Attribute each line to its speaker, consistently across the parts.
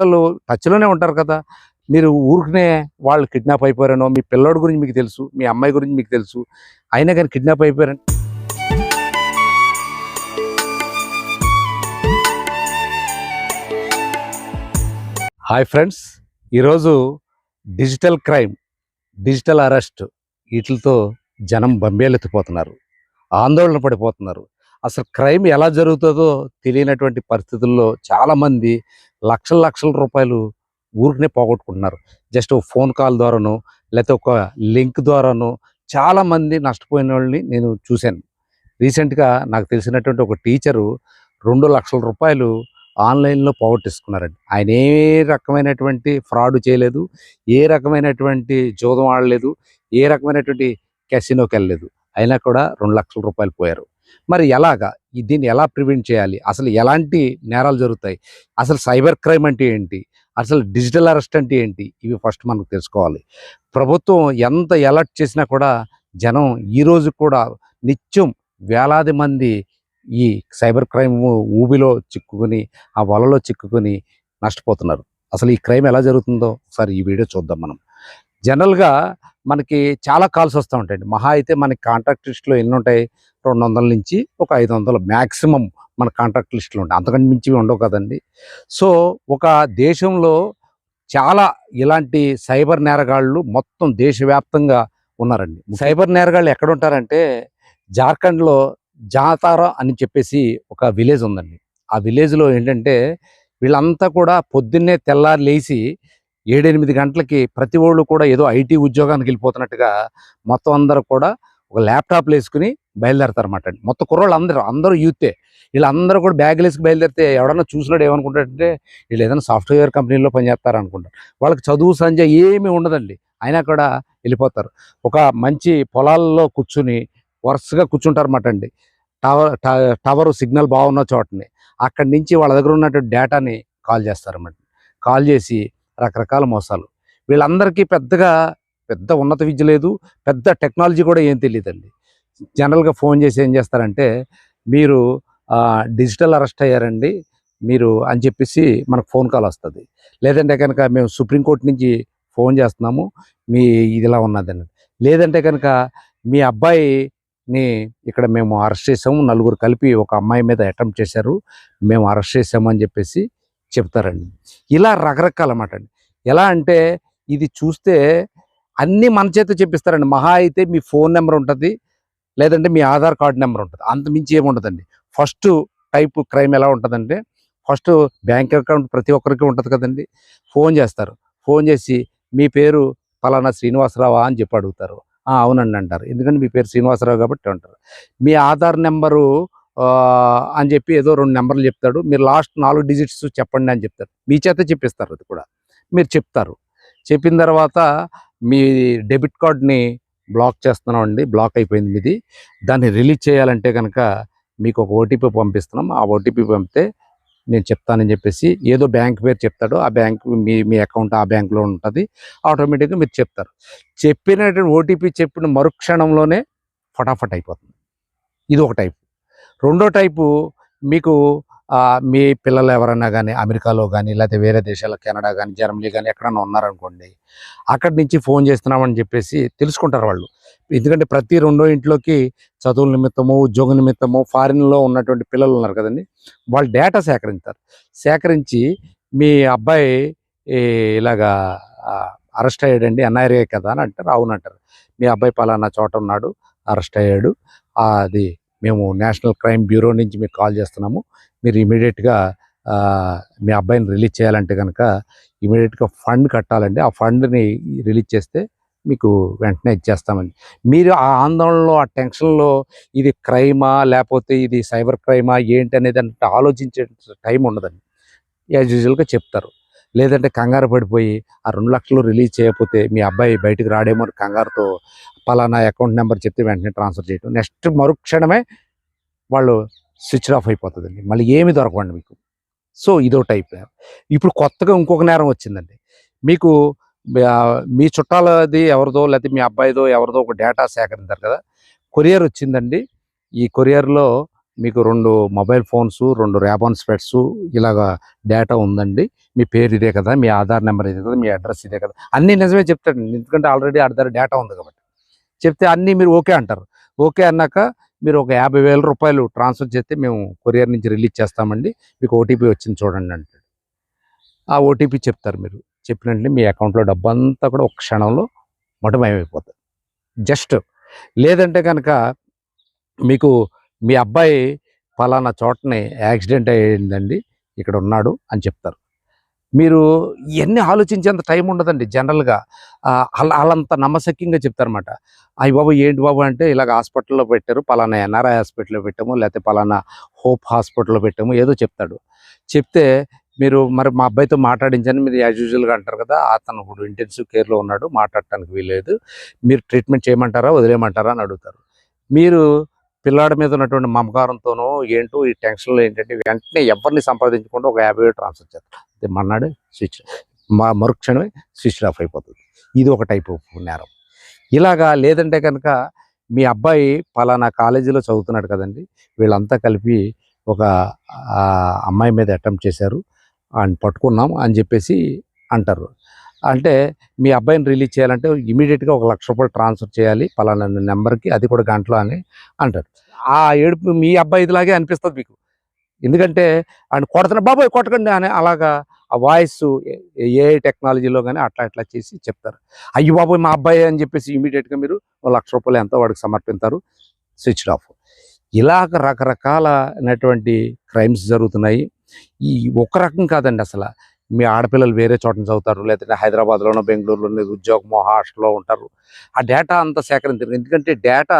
Speaker 1: పిల్లలు టచ్లోనే ఉంటారు కదా. మీరు ఊరికనే వాళ్ళు కిడ్నాప్ అయిపోయారనో మీ పిల్లోడి గురించి మీకు తెలుసు మీ అమ్మాయి గురించి మీకు తెలుసు అయినా కానీ కిడ్నాప్ అయిపోయారని. హాయ్ ఫ్రెండ్స్ ఈరోజు డిజిటల్ క్రైమ్ డిజిటల్ అరెస్ట్ వీటితో జనం బంబేలెత్తిపోతున్నారు ఆందోళన పడిపోతున్నారు. అసలు క్రైమ్ ఎలా జరుగుతుందో తెలియనటువంటి పరిస్థితుల్లో చాలామంది లక్షల లక్షల రూపాయలు ఊరికనే పోగొట్టుకుంటున్నారు. జస్ట్ ఫోన్ కాల్ ద్వారానో లేకపోతే ఒక లింక్ ద్వారానో చాలామంది నష్టపోయిన వాళ్ళని నేను చూశాను. రీసెంట్గా నాకు తెలిసినటువంటి ఒక టీచరు రెండు లక్షల రూపాయలు ఆన్లైన్లో పోగొట్టేసుకున్నారండి. ఆయన ఏ రకమైనటువంటి ఫ్రాడ్ చేయలేదు ఏ రకమైనటువంటి జోదం ఆడలేదు ఏ రకమైనటువంటి కెసినోకి వెళ్ళలేదు. అయినా కూడా రెండు లక్షల రూపాయలు పోయారు. మరి ఎలాగా? దీన్ని ఎలా ప్రివెంట్ చేయాలి? అసలు ఎలాంటి నేరాలు జరుగుతాయి? అసలు సైబర్ క్రైమ్ అంటే ఏంటి? అసలు డిజిటల్ అరెస్ట్ అంటే ఏంటి? ఇవి ఫస్ట్ మనకు తెలుసుకోవాలి. ప్రభుత్వం ఎంత అలర్ట్ చేసినా కూడా జనం ఈ రోజు కూడా నిత్యం వేలాది మంది ఈ సైబర్ క్రైమ్ ఊబిలో చిక్కుకొని ఆ వలలో చిక్కుకొని నష్టపోతున్నారు. అసలు ఈ క్రైమ్ ఎలా జరుగుతుందో ఒకసారి ఈ వీడియో చూద్దాం మనం. జనరల్గా మనకి చాలా కాల్స్ వస్తూ ఉంటాయండి. మహా అయితే మనకి కాంట్రాక్ట్ లిస్ట్లో ఎన్ని ఉంటాయి రెండు వందల నుంచి ఒక ఐదు వందలు మ్యాక్సిమం మన కాంటాక్ట్ లిస్టులో ఉంటాయి. అంతకంటే మించి ఉండవు కదండి. సో ఒక దేశంలో చాలా ఇలాంటి సైబర్ నేరగాళ్ళు మొత్తం దేశవ్యాప్తంగా ఉన్నారండి. సైబర్ నేరగాళ్ళు ఎక్కడ ఉంటారంటే జార్ఖండ్లో జాతారా అని చెప్పేసి ఒక విలేజ్ ఉందండి. ఆ విలేజ్లో ఏంటంటే వీళ్ళంతా కూడా పొద్దున్నే తెల్లారి లేచి ఏడెనిమిది గంటలకి ప్రతి వాళ్ళు కూడా ఏదో ఐటీ ఉద్యోగానికి వెళ్ళిపోతున్నట్టుగా మొత్తం అందరూ కూడా ఒక ల్యాప్టాప్లు వేసుకుని బయలుదేరతారు అనమాట అండి. మొత్తం కుర్రోళ్ళు అందరూ అందరూ యూతే. వీళ్ళందరూ కూడా బ్యాగులు వేసుకు బయలుదేరితే ఎవడన్నా చూసినాడు ఏమనుకుంటాడంటే వీళ్ళు ఏదైనా సాఫ్ట్వేర్ కంపెనీలో పనిచేస్తారు అనుకుంటారు వాళ్ళకి చదువు సంధ్య ఏమీ ఉండదండి. అయినా కూడా వెళ్ళిపోతారు. ఒక మంచి పొలాల్లో కూర్చుని వరుసగా కూర్చుంటారు అనమాట అండి. టవర్ ట- టవర్ సిగ్నల్ బాగున్న చోటని. అక్కడి నుంచి వాళ్ళ దగ్గర ఉన్నటువంటి డేటాని కాల్ చేస్తారన్నమాట. కాల్ చేసి రకరకాల మోసాలు. వీళ్ళందరికీ పెద్దగా పెద్ద ఉన్నత విద్య లేదు పెద్ద టెక్నాలజీ కూడా ఏం తెలియదండి జనరల్గా ఫోన్ చేసి ఏం చేస్తారంటే మీరు డిజిటల్ అరెస్ట్ అయ్యారండి మీరు అని చెప్పేసి మనకు ఫోన్ కాల్ వస్తుంది. లేదంటే కనుక మేము సుప్రీంకోర్టు నుంచి ఫోన్ చేస్తున్నాము మీ ఇదిలా ఉన్నదండి ఉన్నదని లేదంటే కనుక మీ అబ్బాయిని ఇక్కడ మేము అరెస్ట్ చేసాము నలుగురు కలిపి ఒక అమ్మాయి మీద అటెంప్ట్ చేశారు మేము అరెస్ట్ చేసాము అని చెప్పేసి చెప్తారండి. ఇలా రకరకాల మాట అండి. ఎలా అంటే ఇది చూస్తే అన్నీ మన చేత చెప్పిస్తారండి. మహా అయితే మీ ఫోన్ నెంబర్ ఉంటుంది లేదంటే మీ ఆధార్ కార్డు నెంబర్ ఉంటుంది. అంత మించి ఏముండదండి ఫస్ట్ టైప్ క్రైమ్ ఎలా ఉంటుందంటే ఫస్ట్ బ్యాంక్ అకౌంట్ ప్రతి ఒక్కరికి ఉంటుంది కదండి. ఫోన్ చేస్తారు. ఫోన్ చేసి మీ పేరు ఫలానా శ్రీనివాసరావా? అని చెప్పి అడుగుతారు. అవునండి అంటారు. ఎందుకంటే మీ పేరు శ్రీనివాసరావు కాబట్టి అంటారు. మీ ఆధార్ నెంబరు అని చెప్పి ఏదో రెండు నెంబర్లు చెప్తాడు. మీరు లాస్ట్ నాలుగు డిజిట్స్ చెప్పండి అని చెప్తారు. మీ చేత చెప్పిస్తారు అది కూడా. మీరు చెప్తారు. చెప్పిన తర్వాత మీ డెబిట్ కార్డ్ని బ్లాక్ చేస్తున్నాం అండి బ్లాక్ అయిపోయింది మీది. దాన్ని రిలీజ్ చేయాలంటే కనుక మీకు ఒక ఓటీపీ పంపిస్తున్నాం. ఆ ఓటీపీ పంపితే నేను చెప్తానని చెప్పేసి ఏదో బ్యాంక్ పేరు చెప్తాడు ఆ బ్యాంక్ మీ మీ అకౌంట్ ఆ బ్యాంక్లో ఉంటుంది. ఆటోమేటిక్గా మీరు చెప్తారు. చెప్పినటువంటి ఓటీపీ చెప్పిన మరుక్షణంలోనే ఫటాఫట్ అయిపోతుంది. ఇది ఒక టైపు. రెండో టైపు మీకు మీ పిల్లలు ఎవరైనా కానీ అమెరికాలో కానీ లేకపోతే వేరే దేశాల్లో కెనడా కానీ జర్మనీ కానీ ఎక్కడన్నా ఉన్నారనుకోండి అక్కడి నుంచి ఫోన్ చేస్తున్నామని చెప్పేసి తెలుసుకుంటారు వాళ్ళు. ఎందుకంటే ప్రతి రెండో ఇంట్లోకి చదువుల నిమిత్తము ఉద్యోగ నిమిత్తము ఫారిన్లో ఉన్నటువంటి పిల్లలు ఉన్నారు కదండి వాళ్ళు డేటా సేకరించారు. సేకరించి మీ అబ్బాయి ఈ ఇలాగా అరెస్ట్ అయ్యాడండి ఎన్ఐఆర్ఏ కదా అని అంటారు అవునంటారు మీ అబ్బాయి పలానా చోట ఉన్నాడు అరెస్ట్ అయ్యాడు అది మేము నేషనల్ క్రైమ్ బ్యూరో నుంచి మీకు కాల్ చేస్తున్నాము మీరు ఇమీడియట్గా మీ అబ్బాయిని రిలీజ్ చేయాలంటే కనుక ఇమీడియట్గా ఫండ్ కట్టాలండి. ఆ ఫండ్ని రిలీజ్ చేస్తే మీకు వెంటనే ఇచ్చేస్తామండి. మీరు ఆ ఆందోళనలో ఆ టెన్షన్లో ఇది క్రైమా లేకపోతే ఇది సైబర్ క్రైమా ఏంటి అనేది అంటే ఆలోచించే టైం ఉండదండి. యాజ్ యూజువల్గా చెప్తారు. లేదంటే కంగారు పడిపోయి ఆ రెండు లక్షలు రిలీజ్ చేయకపోతే మీ అబ్బాయి బయటకు రాడేమో అని కంగారుతో పలానా అకౌంట్ నెంబర్ చెప్తే వెంటనే ట్రాన్స్ఫర్ చేయడం నెక్స్ట్ మరుక్షణమే వాళ్ళు స్విచ్ ఆఫ్ అయిపోతుందండి. మళ్ళీ ఏమి దొరకవండి మీకు. సో ఇదో టైప్. ఇప్పుడు కొత్తగా ఇంకొక నేరం వచ్చిందండి. మీకు మీ చుట్టాలది ఎవరిదో లేకపోతే మీ అబ్బాయిదో ఎవరిదో ఒక డేటా సేకరించారు కదా. కొరియర్ వచ్చిందండి. ఈ కొరియర్లో మీకు రెండు మొబైల్ ఫోన్స్ రెండు ర్యాబాన్ స్పెట్స్ ఇలాగా డేటా ఉందండి. మీ పేరు ఇదే కదా మీ ఆధార్ నెంబర్ ఇదే కదా మీ అడ్రస్ ఇదే కదా. అన్నీ నిజమే చెప్తాడండి. ఎందుకంటే ఆల్రెడీ ఆధార్ డేటా ఉంది కాబట్టి. చెప్తే అన్నీ మీరు ఓకే అంటారు. ఓకే అన్నాక మీరు ఒక యాభై వేల రూపాయలు ట్రాన్స్ఫర్ చేస్తే మేము కొరియర్ నుంచి రిలీజ్ చేస్తామండి. మీకు ఓటీపీ వచ్చింది చూడండి అంటాడు. ఆ ఓటీపీ చెప్తారు మీరు. చెప్పినట్టు మీ అకౌంట్లో డబ్బు అంతా కూడా ఒక క్షణంలో మటమయమైపోతుంది. జస్ట్ లేదంటే కనుక మీకు మీ అబ్బాయి ఫలానా చోటని యాక్సిడెంట్ అయ్యిందండి ఇక్కడ ఉన్నాడు అని చెప్తారు. మీరు ఇవన్నీ ఆలోచించేంత టైం ఉండదండి జనరల్గా. వాళ్ళంత నమ్మశక్యంగా చెప్తారన్నమాట. అయ్యి బాబు ఏంటి బాబు అంటే ఇలాగ హాస్పిటల్లో పెట్టారు పలానా ఎన్ఆర్ఐ హాస్పిటల్లో పెట్టాము లేకపోతే పలానా హోప్ హాస్పిటల్లో పెట్టాము ఏదో చెప్తాడు. చెప్తే మీరు మరి మా అబ్బాయితో మాట్లాడించని మీరు యాజ్ యూజువల్గా అంటారు కదా అతను ఇప్పుడు ఇంటెన్సివ్ కేర్లో ఉన్నాడు మాట్లాడటానికి వీలేదు మీరు ట్రీట్మెంట్ చేయమంటారా వదిలేయమంటారా అని అడుగుతారు. మీరు పిల్లాడి మీద ఉన్నటువంటి మమకారంతోనో ఏంటో ఈ టెన్షన్లో ఏంటంటే వెంటనే ఎవరిని సంప్రదించకుండా ఒక యాభై ట్రాన్స్ఫర్ చేస్తారు. మన్నాడు స్విచ్ మా మరుక్షణమే స్విచ్ ఆఫ్ అయిపోతుంది. ఇది ఒక టైప్ ఆఫ్ నేరం. ఇలాగా లేదంటే కనుక మీ అబ్బాయి పలానా కాలేజీలో చదువుతున్నాడు కదండి. వీళ్ళంతా కలిపి ఒక అమ్మాయి మీద అటెంప్ట్ చేశారు. అని పట్టుకున్నాం అని చెప్పేసి అంటారు. అంటే మీ అబ్బాయిని రిలీజ్ చేయాలంటే ఇమీడియట్గా ఒక లక్ష రూపాయలు ట్రాన్స్ఫర్ చేయాలి పలానా నెంబర్కి అది కూడా గంటలో అని అంటారు. ఆ ఏడుపు మీ అబ్బాయిదిలాగే అనిపిస్తుంది మీకు. ఎందుకంటే ఆయన కొడుతున్న బాబాయ్ కొట్టకండి అని అలాగా ఆ వాయిస్ ఏ టెక్నాలజీలో కానీ అట్లా ఇట్లా చేసి చెప్తారు. అయ్యి బాబు మా అబ్బాయి అని చెప్పేసి ఇమీడియట్గా మీరు లక్ష రూపాయలు ఎంతో వాడికి సమర్పిస్తారు స్విచ్ ఆఫ్. ఇలాగ రకరకాలైనటువంటి క్రైమ్స్ జరుగుతున్నాయి. ఈ ఒక రకం కాదండి అసలు. మీ ఆడపిల్లలు వేరే చోట చదువుతారు లేదంటే హైదరాబాద్లోనో బెంగళూరులోనో ఉద్యోగమో హాస్టల్లో ఉంటారు. ఆ డేటా అంతా సేకరించారు ఎందుకంటే డేటా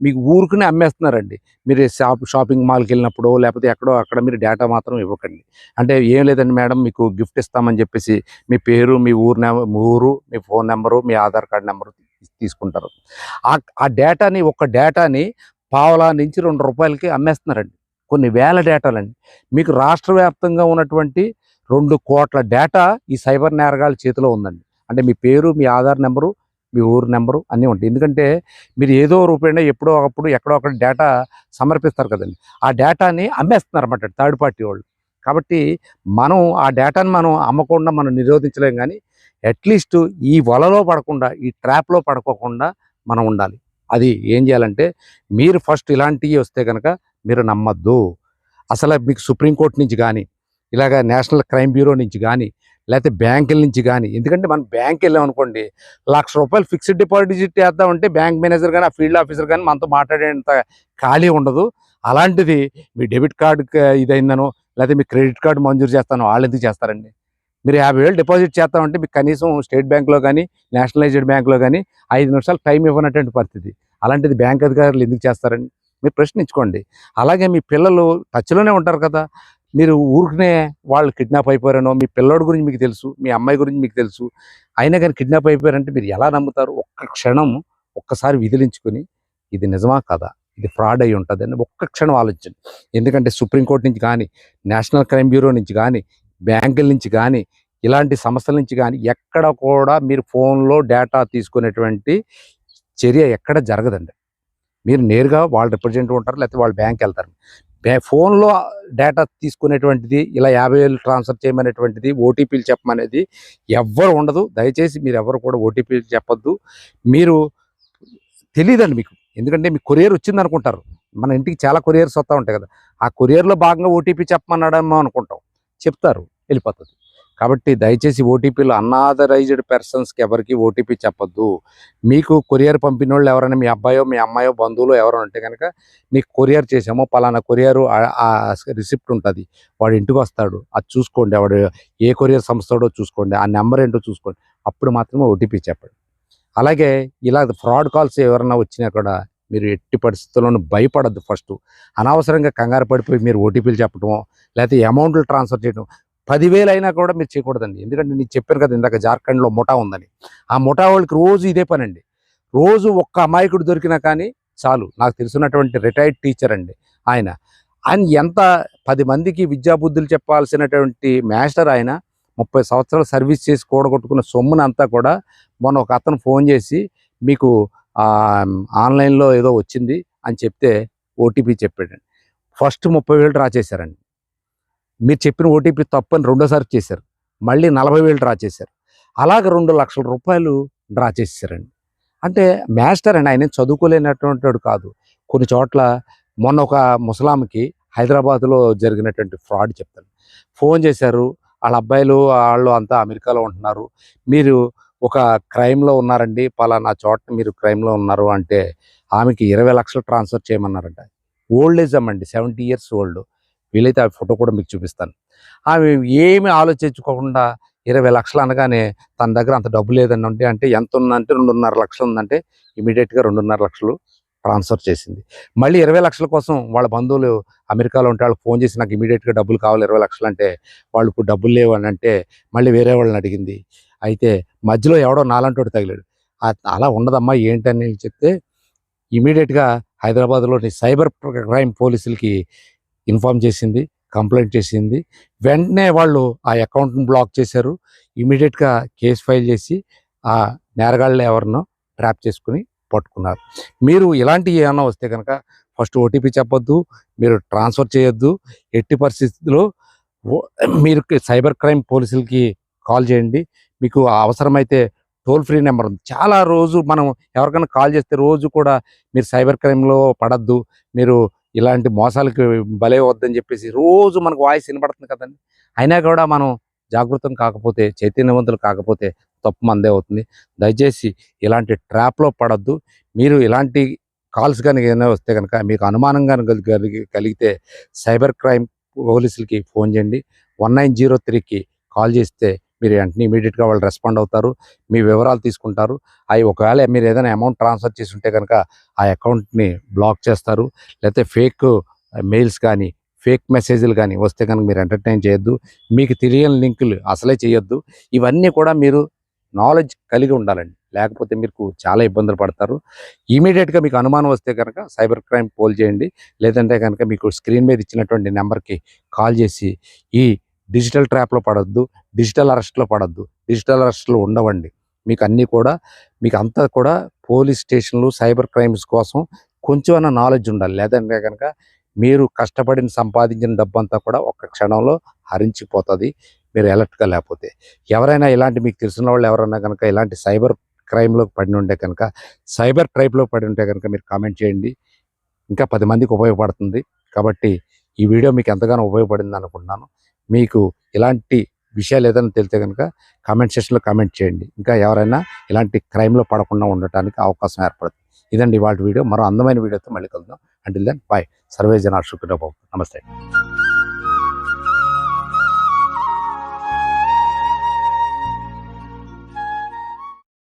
Speaker 1: మీకు ఊరుకునే అమ్మేస్తున్నారండి. మీరు షాప్ షాపింగ్ మాల్కి వెళ్ళినప్పుడు లేకపోతే ఎక్కడో అక్కడ మీరు డేటా మాత్రం ఇవ్వకండి. అంటే ఏం లేదండి మేడం మీకు గిఫ్ట్ ఇస్తామని చెప్పేసి మీ పేరు మీ ఊరు నెంబర్ మీ ఊరు మీ ఫోన్ నెంబరు మీ ఆధార్ కార్డ్ నెంబరు తీసుకుంటారు. ఆ ఆ డేటాని ఒక డేటాని పావలా నుంచి రెండు రూపాయలకి అమ్మేస్తున్నారండి. కొన్ని వేల డేటాలండి. మీకు రాష్ట్ర వ్యాప్తంగా ఉన్నటువంటి రెండు కోట్ల డేటా ఈ సైబర్ నేరగాళ్ళ చేతిలో ఉందండి. అంటే మీ పేరు మీ ఆధార్ నెంబరు మీ ఊరు నెంబరు అన్నీ ఉంటాయి. ఎందుకంటే మీరు ఏదో రూపేణ ఎప్పుడో ఒకప్పుడు ఎక్కడో ఒకటి డేటా సమర్పిస్తారు కదండి. ఆ డేటాని అమ్మేస్తున్నారు అన్నమాట థర్డ్ పార్టీ వాళ్ళు. కాబట్టి మనం ఆ డేటాని మనం అమ్మకుండా మనం నిరోధించలేం కానీ అట్లీస్ట్ ఈ వలలో పడకుండా ఈ ట్రాప్లో పడుకోకుండా మనం ఉండాలి. అది ఏం చేయాలంటే మీరు ఫస్ట్ ఇలాంటివి వస్తే కనుక మీరు నమ్మద్దు. అసలు మీకు సుప్రీంకోర్టు నుంచి కానీ ఇలాగ నేషనల్ క్రైమ్ బ్యూరో నుంచి కానీ లేకపోతే బ్యాంకుల నుంచి కానీ ఎందుకంటే మనం బ్యాంక్ వెళ్ళాం అనుకోండి లక్ష రూపాయలు ఫిక్స్డ్ డిపాజిట్ చేద్దామంటే బ్యాంక్ మేనేజర్ కానీ ఆ ఫీల్డ్ ఆఫీసర్ కానీ మనతో మాట్లాడేంత ఖాళీ ఉండదు. అలాంటిది మీ డెబిట్ కార్డు ఇదైందనో లేకపోతే మీ క్రెడిట్ కార్డు మంజూరు చేస్తానో వాళ్ళు ఎందుకు చేస్తారండి? మీరు యాభై వేలు డిపాజిట్ చేస్తామంటే మీకు కనీసం స్టేట్ బ్యాంక్లో కానీ నేషనలైజ్డ్ బ్యాంక్లో కానీ ఐదు నిమిషాలు టైం ఇవ్వనటువంటి పరిస్థితి. అలాంటిది బ్యాంక్ అధికారులు ఎందుకు చేస్తారండి మీరు ప్రశ్నించుకోండి. అలాగే మీ పిల్లలు టచ్లోనే ఉంటారు కదా మీరు ఊరికనే వాళ్ళు కిడ్నాప్ అయిపోయారనో మీ పిల్లోడి గురించి మీకు తెలుసు మీ అమ్మాయి గురించి మీకు తెలుసు అయినా కానీ కిడ్నాప్ అయిపోయారంటే మీరు ఎలా నమ్ముతారు? ఒక్క క్షణం ఒక్కసారి విదిలించుకొని ఇది నిజమా కదా? ఇది ఫ్రాడ్ అయి ఉంటుంది అని ఒక్క క్షణం ఆలోచించండి. ఎందుకంటే సుప్రీంకోర్టు నుంచి కానీ నేషనల్ క్రైమ్ బ్యూరో నుంచి కానీ బ్యాంకుల నుంచి కానీ ఇలాంటి సంస్థల నుంచి కానీ ఎక్కడ కూడా మీరు ఫోన్లో డేటా తీసుకునేటువంటి చర్య ఎక్కడ జరగదండి. మీరు నేరుగా వాళ్ళు రిప్రజెంట్ ఉంటారు లేకపోతే వాళ్ళ బ్యాంక్ వెళ్తారు. ఫోన్లో డేటా తీసుకునేటువంటిది ఇలా యాభై వేలు ట్రాన్స్ఫర్ చేయమనేటువంటిది ఓటీపీలు చెప్పమనేది ఎవ్వరు ఉండదు. దయచేసి మీరు ఎవరు కూడా ఓటీపీలు చెప్పొద్దు. మీరు తెలియదండి మీకు. ఎందుకంటే మీ కొరియర్ వచ్చింది అనుకుంటారు మన ఇంటికి చాలా కొరియర్స్ వస్తూ ఉంటాయి కదా. ఆ కొరియర్లో భాగంగా ఓటీపీ చెప్పమన్నాడేమో అనుకుంటాం. చెప్తారు. వెళ్ళిపోతుంది. కాబట్టి దయచేసి ఓటీపీలు అన్నాథరైజ్డ్ పర్సన్స్కి ఎవరికి ఓటీపీ చెప్పొద్దు. మీకు కొరియర్ పంపిన వాళ్ళు ఎవరైనా మీ అబ్బాయో మీ అమ్మాయో బంధువులు ఎవరైనా ఉంటే కనుక మీకు కొరియర్ చేసామో పలానా కొరియర్ రిసిప్ట్ ఉంటుంది. వాడు ఇంటికి వస్తాడు. అది చూసుకోండి. వాడు ఏ కొరియర్ సంస్థడో చూసుకోండి. ఆ నెంబర్ ఏంటో చూసుకోండి. అప్పుడు మాత్రమే ఓటీపీ చెప్పండి. అలాగే ఇలా ఫ్రాడ్ కాల్స్ ఎవరైనా వచ్చినా కూడా మీరు ఎట్టి పరిస్థితుల్లోనూ భయపడద్దు ఫస్ట్. అనవసరంగా కంగారు పడిపోయి మీరు ఓటీపీలు చెప్పడమో లేకపోతే అమౌంట్లు ట్రాన్స్ఫర్ చేయడం పదివేలు అయినా కూడా మీరు చేయకూడదండి. ఎందుకంటే నేను చెప్పాను కదా ఇందాక జార్ఖండ్లో ముఠా ఉందని. ఆ ముఠా వాళ్ళకి రోజు ఇదే పని అండి రోజు ఒక్క అమాయకుడు దొరికినా కానీ చాలు. నాకు తెలిసినటువంటి రిటైర్డ్ టీచర్ అండి ఆయన. ఆయన ఎంత పది మందికి విద్యాబుద్ధులు చెప్పాల్సినటువంటి మాస్టర్ ఆయన ముప్పై సంవత్సరాలు సర్వీస్ చేసి కూడగొట్టుకున్న సొమ్మును అంతా కూడా మొన్న ఒక అతను ఫోన్ చేసి మీకు ఆన్లైన్లో ఏదో వచ్చింది అని చెప్తే ఓటీపీ చెప్పాడండి. ఫస్ట్ ముప్పై వేలు డ్రా చేశారండి. మీరు చెప్పిన ఓటీపీ తప్పని రెండోసారి చేశారు. మళ్ళీ నలభై వేలు డ్రా చేశారు. అలాగ రెండు లక్షల రూపాయలు డ్రా చేశారండి అంటే మాస్టర్ అండి ఆయన చదువుకోలేనటువంటి వాడు కాదు. కొన్ని చోట్ల మొన్న ఒక ముసలాంకి హైదరాబాద్లో జరిగినటువంటి ఫ్రాడ్ చెప్తాను. ఫోన్ చేశారు. వాళ్ళ అబ్బాయిలు వాళ్ళు అంతా అమెరికాలో ఉంటున్నారు. మీరు ఒక క్రైమ్లో ఉన్నారండి. పలానా చోట మీరు క్రైమ్లో ఉన్నారు అంటే ఆమెకి ఇరవై లక్షలు ట్రాన్స్ఫర్ చేయమన్నారంట. Old age అమ్మండి. Seventy years old. వీలైతే ఆ ఫోటో కూడా మీకు చూపిస్తాను. ఆమె ఏమి ఆలోచించుకోకుండా ఇరవై లక్షలు అనగానే తన దగ్గర అంత డబ్బు లేదని ఉంటే అంటే ఎంత ఉందంటే రెండున్నర లక్షలు ఉందంటే ఇమీడియట్గా రెండున్నర లక్షలు ట్రాన్స్ఫర్ చేసింది. మళ్ళీ ఇరవై లక్షల కోసం వాళ్ళ బంధువులు అమెరికాలో ఉంటే వాళ్ళు ఫోన్ చేసి నాకు ఇమీడియట్గా డబ్బులు కావాలి ఇరవై లక్షలు అంటే వాళ్ళు ఇప్పుడు డబ్బులు లేవు అని అంటే మళ్ళీ వేరే వాళ్ళని అడిగింది. అయితే మధ్యలో ఎవడో నాలంటోడు తగిలాడు. అలా ఉండదమ్మా ఏంటని చెప్తే ఇమీడియట్గా హైదరాబాద్లోని సైబర్ క్రైమ్ పోలీసులకి ఇన్ఫామ్ చేసింది కంప్లైంట్ చేసింది. వెంటనే వాళ్ళు ఆ అకౌంట్ని బ్లాక్ చేశారు. ఇమీడియట్గా కేసు ఫైల్ చేసి ఆ నేరగాళ్ళు ఎవరినో ట్రాప్ చేసుకుని పట్టుకున్నారు. మీరు ఇలాంటివి ఏమైనా వస్తే కనుక ఫస్ట్ ఓటీపీ చెప్పొద్దు మీరు ట్రాన్స్ఫర్ చేయొద్దు. ఎట్టి పరిస్థితుల్లో మీరు సైబర్ క్రైమ్ పోలీసులకి కాల్ చేయండి. మీకు అవసరమైతే టోల్ ఫ్రీ నెంబర్ ఉంది. చాలా రోజు మనం ఎవరికైనా కాల్ చేస్తే రోజు కూడా మీరు సైబర్ క్రైమ్లో పడద్దు. మీరు ఇలాంటి మోసాలకి బలే వద్దని చెప్పేసి రోజు మనకు వాయిస్ వినపడుతుంది కదండి. అయినా కూడా మనం జాగృతం కాకపోతే చైతన్యవంతులు కాకపోతే తప్పు మందే అవుతుంది. దయచేసి ఇలాంటి ట్రాప్లో పడద్దు. మీరు ఇలాంటి కాల్స్ కానీ ఏదైనా వస్తే కనుక మీకు అనుమానం కలిగి కలిగితే సైబర్ క్రైమ్ పోలీసులకి ఫోన్ చేయండి. వన్ నైన్ జీరో త్రీకి కాల్ చేస్తే మీరు వెంటనే ఇమీడియట్గా వాళ్ళు రెస్పాండ్ అవుతారు మీ వివరాలు తీసుకుంటారు. అవి ఒకవేళ మీరు ఏదైనా అమౌంట్ ట్రాన్స్ఫర్ చేసి ఉంటే కనుక ఆ అకౌంట్ని బ్లాక్ చేస్తారు. లేకపోతే ఫేక్ మెయిల్స్ కానీ ఫేక్ మెసేజ్లు కానీ వస్తే కనుక మీరు ఎంటర్టైన్ చేయొద్దు. మీకు తెలియని లింకులు అసలే చేయొద్దు. ఇవన్నీ కూడా మీరు నాలెడ్జ్ కలిగి ఉండాలండి. లేకపోతే మీకు చాలా ఇబ్బందులు పడతారు. ఇమీడియట్గా మీకు అనుమానం వస్తే కనుక సైబర్ క్రైమ్ పోల్ చేయండి. లేదంటే కనుక మీకు స్క్రీన్ మీద ఇచ్చినటువంటి నెంబర్కి కాల్ చేసి ఈ డిజిటల్ ట్రాప్లో పడద్దు డిజిటల్ అరెస్ట్లో పడద్దు డిజిటల్ అరెస్ట్లో ఉండవండి. మీకు అన్నీ కూడా మీకు అంతా కూడా పోలీస్ స్టేషన్లు సైబర్ క్రైమ్స్ కోసం కొంచెం నాలెడ్జ్ ఉండాలి. లేదంటే కనుక మీరు కష్టపడిన సంపాదించిన డబ్బు అంతా కూడా ఒక్క క్షణంలో హరించిపోతుంది మీరు ఎలర్ట్గా లేకపోతే. ఎవరైనా ఇలాంటి మీకు తెలిసిన వాళ్ళు ఎవరైనా కనుక ఇలాంటి సైబర్ క్రైమ్లోకి పడి ఉంటే కనుక సైబర్ ట్రైప్లో పడి ఉంటే కనుక మీరు కామెంట్ చేయండి. ఇంకా పది మందికి ఉపయోగపడుతుంది. కాబట్టి ఈ వీడియో మీకు ఎంతగానో ఉపయోగపడింది అనుకుంటున్నాను మీకు ఇలాంటి విషయాలు ఏదైనా తెలితే కనుక కామెంట్ సెక్షన్లో కామెంట్ చేయండి. ఇంకా ఎవరైనా ఇలాంటి క్రైమ్లో పడకుండా ఉండటానికి అవకాశం ఏర్పడుతుంది. ఇదండి ఇవాళ వీడియో. మరో అందమైన వీడియోతో మళ్ళీ కలుద్దాం. అంటిల్ దెన్ బాయ్ సర్వే జన సుఖ నమస్తే.